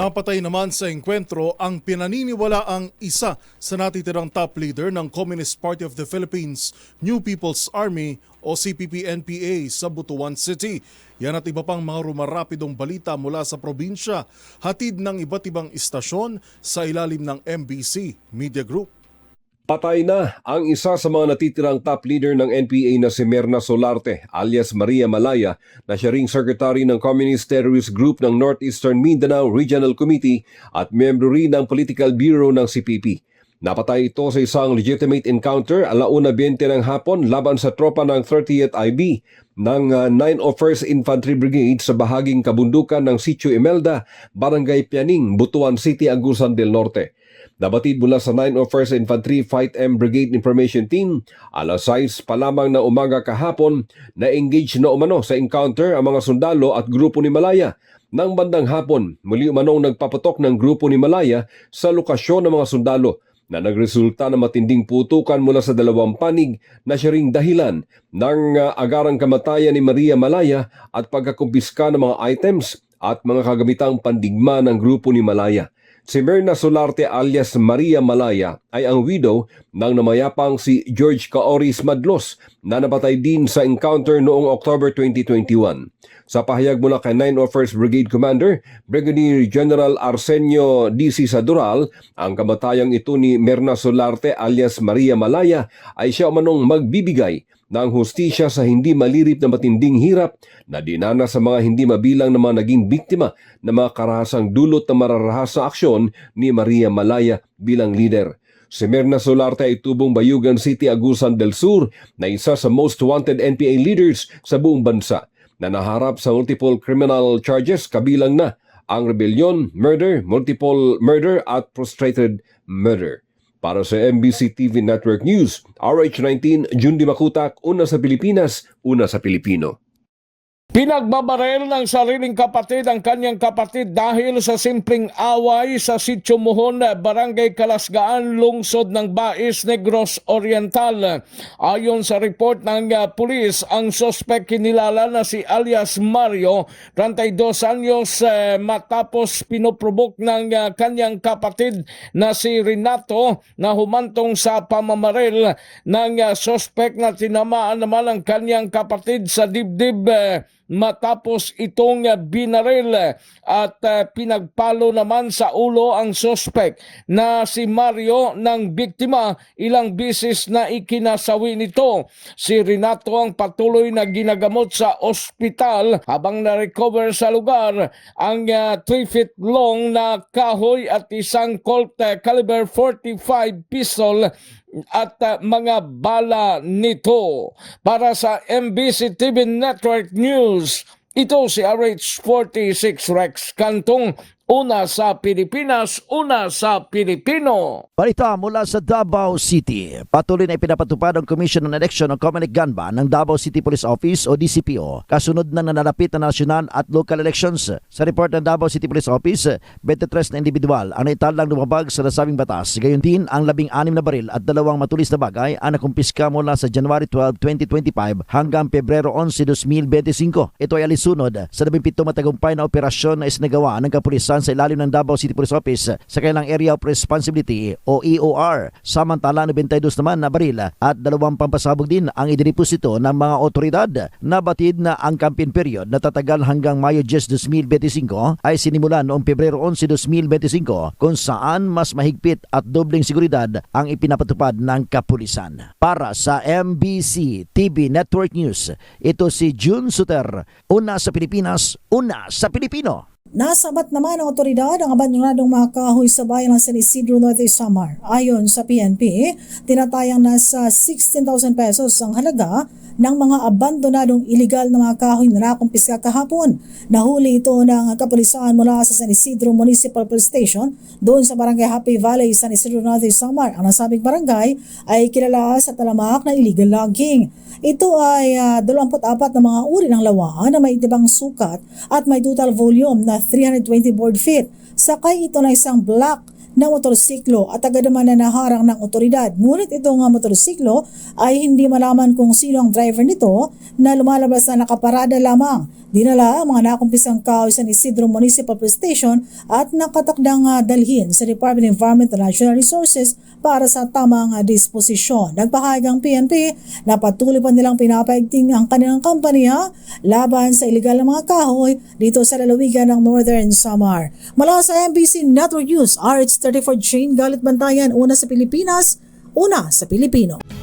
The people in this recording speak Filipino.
Napatay naman sa engkwentro ang pinaniniwalaang isa sa natitirang top leader ng Communist Party of the Philippines, New People's Army o CPP-NPA sa Butuan City. Yan at iba pang mga rumarapidong balita mula sa probinsya, hatid ng iba't ibang istasyon sa ilalim ng MBC Media Group. Patay na ang isa sa mga natitirang top leader ng NPA na si Merna Solarte alias Maria Malaya na siya ring secretary ng Communist Terrorist Group ng Northeastern Mindanao Regional Committee at miyembro rin ng Political Bureau ng CPP. Napatay ito sa isang legitimate encounter alauna 20 ng hapon laban sa tropa ng 30th IB ng uh, 901st Infantry Brigade sa bahaging kabundukan ng Sitio Imelda, Barangay Pianing, Butuan City, Agusan del Norte. Nabatid mula sa 901st Infantry Fight M Brigade Information Team, alas 6 pa lamang na umaga kahapon na engage na umano sa encounter ang mga sundalo at grupo ni Malaya. Nang bandang hapon, muli umanong nagpapatok ng grupo ni Malaya sa lokasyon ng mga sundalo na nagresulta ng matinding putukan mula sa dalawang panig na siya ring dahilan ng uh, agarang kamatayan ni Maria Malaya at pagkakumpiska ng mga items at mga kagamitang pandigma ng grupo ni Malaya. Si Merna Solarte alias Maria Malaya ay ang widow ng namayapang si George Caoris Madlos na napatay din sa encounter noong October 2021. Sa pahayag mula kay 901st Brigade Commander, Brigadier General Arsenio DC Sadural, ang kamatayang ito ni Merna Solarte alias Maria Malaya ay siya manong magbibigay ng hustisya sa hindi malirip na matinding hirap na dinana sa mga hindi mabilang na mga naging biktima ng mga karahasang dulot na mararahas na aksyon ni Maria Malaya bilang leader. Si Merna Solarte ay tubong Bayugan City, Agusan del Sur na isa sa most wanted NPA leaders sa buong bansa na naharap sa multiple criminal charges kabilang na ang rebellion, murder, multiple murder at prostrated murder. Para sa MBC TV Network News, RH19, Jundi Makutak, una sa Pilipinas, una sa Pilipino. Pinagbabarel ng sariling kapatid ang kanyang kapatid dahil sa simpleng away sa Sitio Mohon, Barangay Kalasgaan, lungsod ng Bais, Negros Oriental. Ayon sa report ng uh, pulis, ang sospek kinilala na si alias Mario, 32 anyos, uh, matapos pinoprovoke ng uh, kanyang kapatid na si Renato na humantong sa pamamarel ng uh, sospek na tinamaan naman ang kanyang kapatid sa dibdib uh, matapos itong uh, binaril uh, at uh, pinagpalo naman sa ulo ang sospek na si Mario ng biktima ilang bisis na ikinasawi nito. Si Renato ang patuloy na ginagamot sa ospital habang na-recover sa lugar ang 3 feet long na kahoy at isang Colt caliber 45 pistol at uh, mga bala nito. Para sa MBC TV Network News, ito si RH46 Rex Kantong, una sa Pilipinas, una sa Pilipino. Balita mula sa Davao City. Patuloy na ipinapatupad ang Commission on Election ng Comelec Ganba ng Davao City Police Office o DCPO kasunod ng nanalapit na national at local elections. Sa report ng Davao City Police Office, 23 na individual ang naitalang lumabag sa nasabing batas. Gayon din ang 16 na baril at dalawang matulis na bagay ang nakumpiska mula sa January 12, 2025 hanggang Pebrero 11, 2025. Ito ay alisunod sa 17 matagumpay na operasyon na isinagawa ng kapulisan sa ilalim ng Davao City Police Office sa kailang Area of Responsibility o EOR. Samantala 92 naman na baril at dalawang pampasabog din ang idiniposito ng mga otoridad. Nabatid na ang campaign period na tatagal hanggang Mayo 10, 2025 ay sinimulan noong Pebrero 11, 2025 kung saan mas mahigpit at dobling seguridad ang ipinapatupad ng kapulisan. Para sa MBC TV Network News, ito si June Suter, una sa Pilipinas, una sa Pilipino. Nasabat naman ng otoridad ang abandonadong mga kahoy sa bayan ng San Isidro Norte Samar. Ayon sa PNP, tinatayang nasa 16,000 pesos ang halaga ng mga abandonadong iligal na mga kahoy na nakumpiska kahapon. Nahuli ito ng kapulisan mula sa San Isidro Municipal Police Station doon sa barangay Happy Valley, San Isidro Norte Samar. Ang nasabing barangay ay kilala sa talamak na illegal logging. Ito ay uh, 24 na mga uri ng lawaan na may itibang sukat at may total volume na 320 board feet. Sakay ito na isang black ng motorsiklo at agad naman na naharang ng otoridad. Ngunit itong uh, motorsiklo ay hindi malaman kung sino ang driver nito na lumalabas na nakaparada lamang. Dinala ang mga nakumpisang kahoy sa Isidro Municipal Police Station at nakatakdang uh, dalhin sa Department of Environment and Natural Resources para sa tamang uh, disposisyon. Nagpahayag ang PNP na patuloy pa nilang pinapaigting ang kanilang kampanya laban sa ilegal na mga kahoy dito sa lalawigan ng Northern Samar. Mula sa MBC Network News, RH34 Jane Galit Bantayan, una sa Pilipinas, una sa Pilipino.